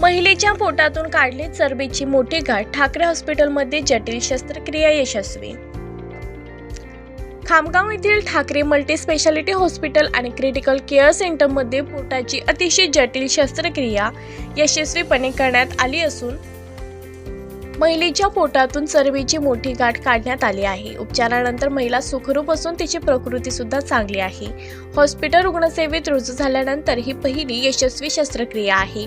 महिलेच्या पोटातून काढले चरबीची मोठी गाठ ठाकरे हॉस्पिटलमध्ये जटिल शस्त्रक्रिया यशस्वी. खामगाव येथील ठाकरे मल्टी स्पेशालिटी हॉस्पिटल आणि क्रिटिकल केअर सेंटरमध्ये पोटाची अतिशय जटिल शस्त्रक्रिया यशस्वीपणे करण्यात आली असून महिलेच्या पोटातून चरबीची मोठी गाठ काढण्यात आली आहे. उपचारानंतर महिला सुखरूप असून तिची प्रकृती सुद्धा चांगली आहे. हॉस्पिटल रुग्णसेवेत रुजू झाल्यानंतर ही पहिली यशस्वी शस्त्रक्रिया आहे.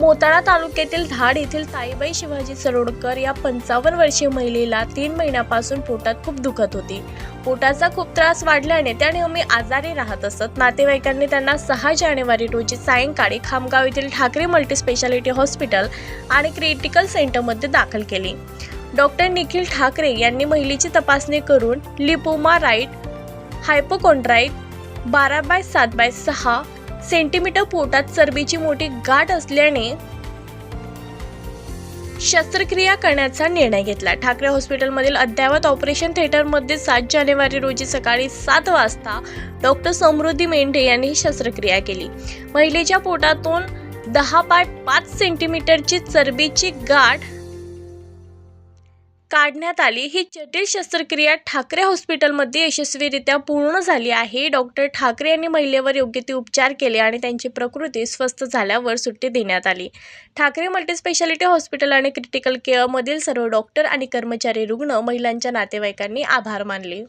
मोताळा तालुक्यातील धाड येथील ताईबाई शिवाजी सरोडकर या पंचावन्न वर्षीय महिलेला तीन महिन्यापासून पोटात खूप दुखत होती. पोटाचा खूप त्रास वाढल्याने त्या नेहमी आजारी राहत असत. नातेवाईकांनी त्यांना सहा जानेवारी रोजी सायंकाळी खामगाव येथील ठाकरे मल्टीस्पेशालिटी हॉस्पिटल आणि क्रिटिकल सेंटरमध्ये दाखल केले. डॉक्टर निखिल ठाकरे यांनी महिलेची तपासणी करून लिपोमा राईट हायपोकॉन्ड्राईट बारा बाय सात बाय सहा सेंटीमीटर पोटात चरबीची मोठी गाठ असल्याने शस्त्रक्रिया करण्याचा निर्णय घेतला. ठाकरे हॉस्पिटलमधील अद्ययावत ऑपरेशन थिएटरमध्ये सात जानेवारी रोजी सकाळी सात वाजता डॉक्टर समृद्धी मेंढे यांनी ही शस्त्रक्रिया केली. महिलेच्या पोटातून दहा बाय पाच सेंटीमीटरची चरबीची गाठ काढण्यात आली. ही जटिल शस्त्रक्रिया ठाकरे हॉस्पिटलमध्ये यशस्वीरित्या पूर्ण झाली आहे. डॉक्टर ठाकरे यांनी महिलेवर योग्य ते उपचार केले आणि त्यांची प्रकृती स्वस्थ झाल्यावर सुट्टी देण्यात आली. ठाकरे मल्टीस्पेशालिटी हॉस्पिटल आणि क्रिटिकल केअरमधील सर्व डॉक्टर आणि कर्मचारी रुग्ण महिलांच्या नातेवाईकांनी आभार मानले.